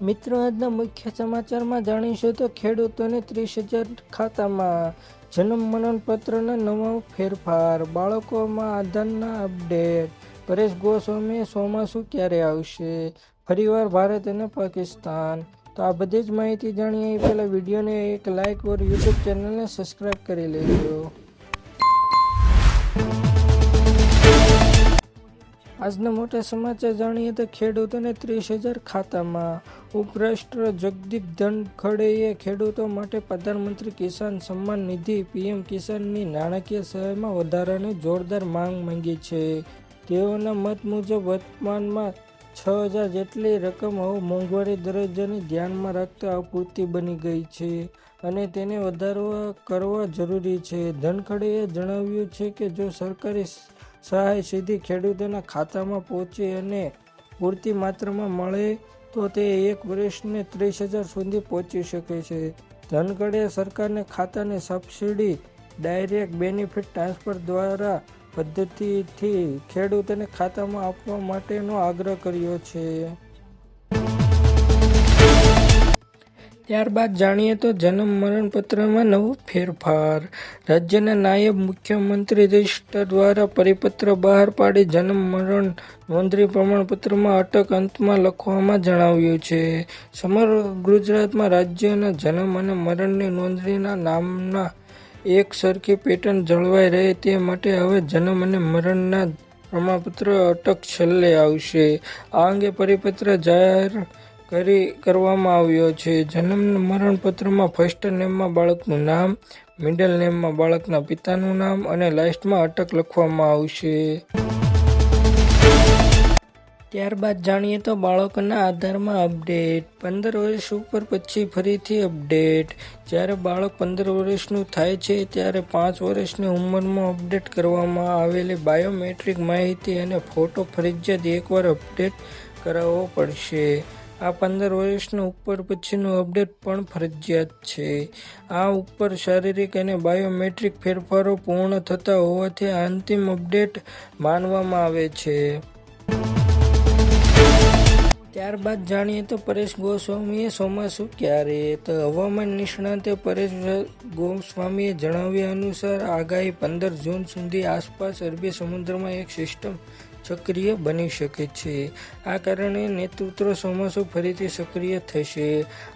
મિત્રો, આજના મુખ્ય સમાચારમાં જાણીશું તો ખેડૂતોને ત્રીસ હજાર ખાતામાં જન્મ મરણ નવો ફેરફાર, બાળકોમાં આધારના અપડેટ, પરેશ ગોસ્વામી ચોમાસું ક્યારે આવશે, ફરીવાર ભારત અને પાકિસ્તાન. તો આ બધી જ માહિતી જાણીએ. પહેલાં વિડીયોને એક લાઇક ઓર યુટ્યુબ ચેનલને સબસ્ક્રાઈબ કરી લેજો. આજના મોટા સમાચાર જાણીએ તો ખેડૂતોને ત્રીસ હજાર ખાતામાં. ઉપરાષ્ટ્ર જગદીપ ધનખડેએ ખેડૂતો માટે પ્રધાનમંત્રી કિસાન સન્માન નિધિ, પીએમ કિસાનની નાણાકીય સહાયમાં વધારાની જોરદાર માંગ માંગી છે. તેઓના મત મુજબ વર્તમાનમાં છ હજાર જેટલી રકમ હવે મોંઘવારી દરજ્જાને ધ્યાનમાં રાખતા અપૂરતી બની ગઈ છે અને તેને વધારવા કરવા જરૂરી છે. ધનખડેએ જણાવ્યું છે કે જો સરકારી સહાય સીધી ખેડૂતોના ખાતામાં પહોંચે અને પૂરતી માત્રામાં મળે તો તે એક વર્ષને ત્રીસ હજાર સુધી પહોંચી શકે છે. ધનગડે સરકારને ખાતાને સબસિડી ડાયરેક્ટ બેનિફિટ ટ્રાન્સફર દ્વારા પદ્ધતિથી ખેડૂતોને ખાતામાં આપવા માટેનો આગ્રહ કર્યો છે. ત્યારબાદ જાણીએ તો જન્મ મરણ પત્રમાં નવો ફેરફાર. રાજ્યના નાયબ મુખ્યમંત્રી રજિસ્ટર દ્વારા પરિપત્ર બહાર પાડી જન્મ મરણ નોંધણી પ્રમાણપત્રમાં અટક અંતમાં લખવામાં જણાવ્યું છે. સમગ્ર ગુજરાતમાં રાજ્યના જન્મ અને મરણની નોંધણીના નામના એક સરખી પેટર્ન જળવાઈ રહે તે માટે હવે જન્મ અને મરણના પ્રમાણપત્ર અટક છેલ્લે આવશે. આ અંગે પરિપત્ર જાહેર કરી કરવામાં આવ્યો છે. જન્મ મરણપત્રમાં ફર્સ્ટ નેમમાં બાળકનું નામ મિડલ નેમમાં બાળકના પિતાનું નામ અને લાસ્ટમાં અટક લખવામાં આવશે. ત્યારબાદ જાણીએ તો બાળકોના આધારમાં અપડેટ પંદર વર્ષ ઉપર પછી ફરીથી અપડેટ જ્યારે બાળક પંદર વર્ષનું થાય છે, ત્યારે પાંચ વર્ષની ઉંમરમાં અપડેટ કરવામાં આવેલી બાયોમેટ્રિક માહિતી અને ફોટો ફરજિયાત એકવાર અપડેટ કરાવવો પડશે. આ પંદર વર્ષનો ઉપર પછીનું અપડેટ પણ ફરજિયાત છે. આ ઉપર શારીરિક અને બાયોમેટ્રિક ફેરફારો પૂર્ણ થતા હોવાથી આ અંતિમ અપડેટ માનવામાં આવે છે. ત્યારબાદ જાણીએ તો પરેશ ગોસ્વામીએ ચોમાસું ક્યારે? તો હવામાન નિષ્ણાતે પરેશ ગોસ્વામીએ જણાવ્યા અનુસાર, આગાહી પંદર જૂન સુધી આસપાસ અરબી સમુદ્રમાં એક સિસ્ટમ સક્રિય બની શકે છે. આ કારણે નેતૃત્વ ચોમાસું ફરીથી સક્રિય થશે.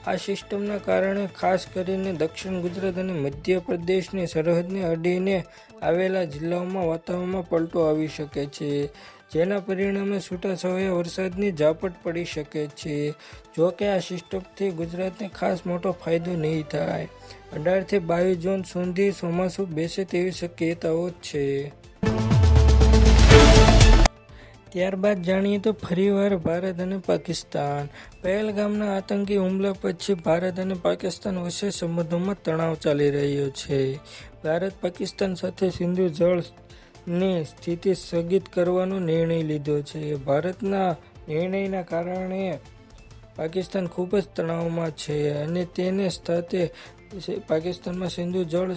આ સિસ્ટમના કારણે ખાસ કરીને દક્ષિણ ગુજરાત અને મધ્ય પ્રદેશની સરહદને અડીને આવેલા જિલ્લાઓમાં વાતાવરણમાં પલટો આવી શકે છે, જેના પરિણામે છૂટાછવાયા વરસાદની ઝાપટ પડી શકે છે. જો કે આ સિસ્ટમથી ગુજરાતને ખાસ મોટો ફાયદો નહીં થાય. અઢારથી બાવીસ જૂન સુધી ચોમાસું બેસે તેવી શક્યતાઓ છે. ત્યારબાદ જાણીએ તો ફરીવાર ભારત અને પાકિસ્તાન. પહેલગામના આતંકી હુમલા પછી ભારત અને પાકિસ્તાન વચ્ચે સંબંધોમાં તણાવ ચાલી રહ્યો છે. ભારત પાકિસ્તાન સાથે સિંધુ જળની સ્થિતિ સ્થગિત કરવાનો નિર્ણય લીધો છે. ભારતના નિર્ણયના કારણે પાકિસ્તાન ખૂબ જ તણાવમાં છે અને તેને સાથે પાકિસ્તાનમાં સિંધુ જળ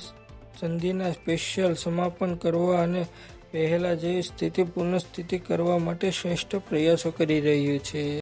સંધિના સ્પેશિયલ સમાપન કરવા અને પહેલા જેવી સ્થિતિ પુનઃસ્થિતિ કરવા માટે શ્રેષ્ઠ પ્રયાસો કરી રહ્યું છે.